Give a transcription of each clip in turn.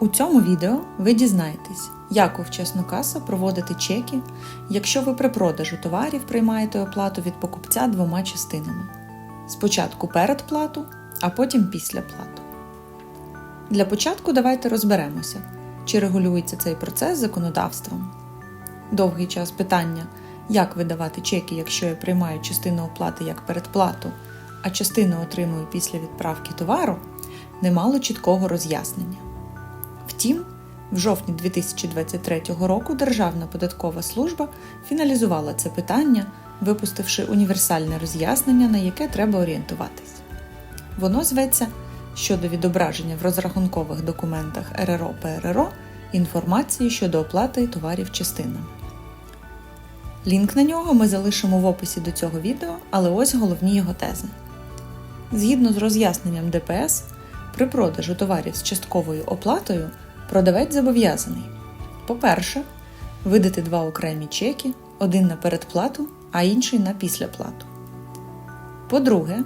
У цьому відео ви дізнаєтесь, як у вчасну каса проводити чеки, якщо ви при продажу товарів приймаєте оплату від покупця двома частинами: спочатку передплату, а потім після плату. Для початку давайте розберемося, чи регулюється цей процес законодавством. Довгий час питання, як видавати чеки, якщо я приймаю частину оплати як передплату, а частину отримую після відправки товару, не мало чіткого роз'яснення. Втім, в жовтні 2023 року Державна податкова служба фіналізувала це питання, випустивши універсальне роз'яснення, на яке треба орієнтуватись. Воно зветься щодо відображення в розрахункових документах РРО ПРРО інформації щодо оплати товарів частинами. Лінк на нього ми залишимо в описі до цього відео, але ось головні його тези. Згідно з роз'ясненням ДПС, при продажу товарів з частковою оплатою продавець зобов'язаний, по-перше, видати два окремі чеки, один на передплату, а інший на післяплату. По-друге,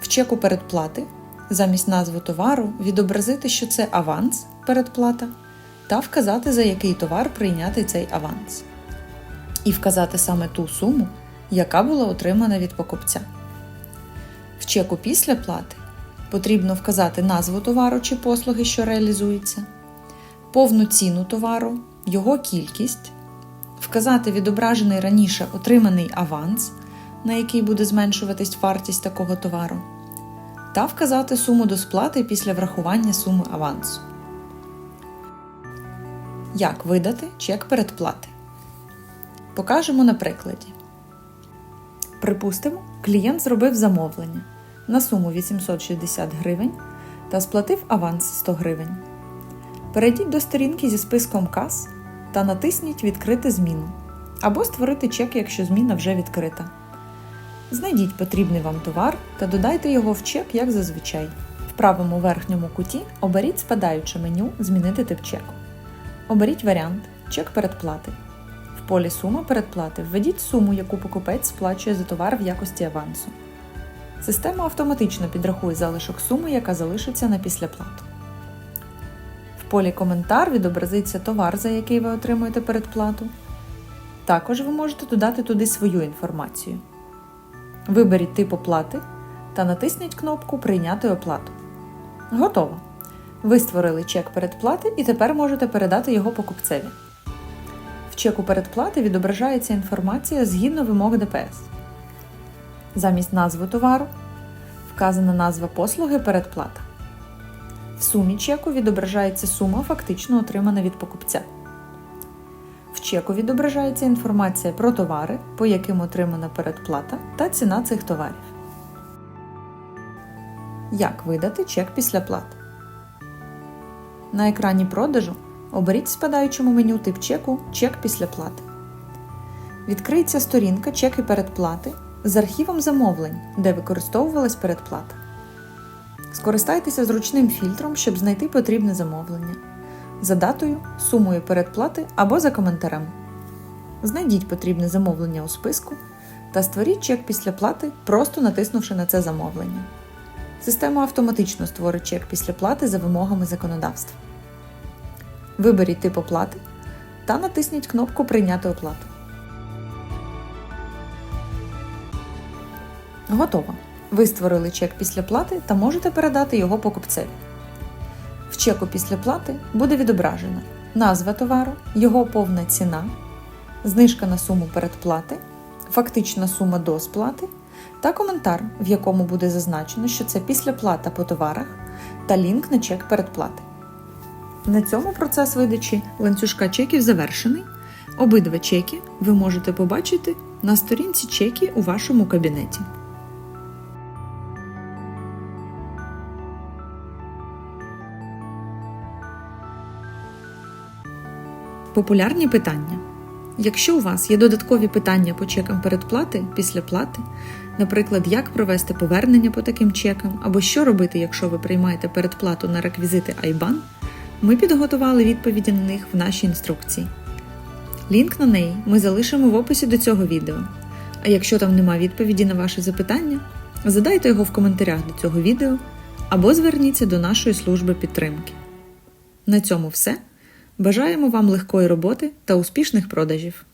в чеку передплати замість назви товару відобразити, що це аванс передплата, та вказати, за який товар прийняти цей аванс. І вказати саме ту суму, яка була отримана від покупця. В чеку після плати потрібно вказати назву товару чи послуги, що реалізується, повну ціну товару, його кількість, вказати відображений раніше отриманий аванс, на який буде зменшуватись вартість такого товару, та вказати суму до сплати після врахування суми авансу. Як видати чек передплати? Покажемо на прикладі. Припустимо, клієнт зробив замовлення на суму 860 гривень та сплатив аванс 100 гривень. Перейдіть до сторінки зі списком кас та натисніть Відкрити зміну або створити чек, якщо зміна вже відкрита. Знайдіть потрібний вам товар та додайте його в чек, як зазвичай. В правому верхньому куті оберіть спадаюче меню Змінити тип чеку. Оберіть варіант Чек передплати. В полі Сума передплати введіть суму, яку покупець сплачує за товар в якості авансу. Система автоматично підрахує залишок суми, яка залишиться на післяплату. Полі Коментар відобразиться товар, за який ви отримуєте передплату. Також ви можете додати туди свою інформацію. Виберіть тип оплати та натисніть кнопку Прийняти оплату. Готово! Ви створили чек передплати і тепер можете передати його покупцеві. В чеку передплати відображається інформація згідно вимог ДПС. Замість назви товару вказана назва послуги передплата. В сумі чеку відображається сума, фактично отримана від покупця. В чеку відображається інформація про товари, по яким отримана передплата та ціна цих товарів. Як видати чек після плати? На екрані продажу оберіть в спадаючому меню тип чеку Чек після плати. Відкриється сторінка Чеки передплати з архівом замовлень, де використовувалась передплата. Скористайтеся зручним фільтром, щоб знайти потрібне замовлення за датою, сумою передплати або за коментарем. Знайдіть потрібне замовлення у списку та створіть чек після плати, просто натиснувши на це замовлення. Система автоматично створить чек після плати за вимогами законодавства. Виберіть тип оплати та натисніть кнопку Прийняти оплату. Готово. Ви створили чек після плати та можете передати його покупцеві. В чеку після плати буде відображена назва товару, його повна ціна, знижка на суму передплати, фактична сума до сплати та коментар, в якому буде зазначено, що це післяплата по товарах та лінк на чек передплати. На цьому процес видачі ланцюжка чеків завершений. Обидва чеки ви можете побачити на сторінці чеки у вашому кабінеті. Популярні питання. Якщо у вас є додаткові питання по чекам передплати після плати, наприклад, як провести повернення по таким чекам, або що робити, якщо ви приймаєте передплату на реквізити IBAN, ми підготували відповіді на них в нашій інструкції. Лінк на неї ми залишимо в описі до цього відео. А якщо там нема відповіді на ваше запитання, задайте його в коментарях до цього відео або зверніться до нашої служби підтримки. На цьому все. Бажаємо вам легкої роботи та успішних продажів!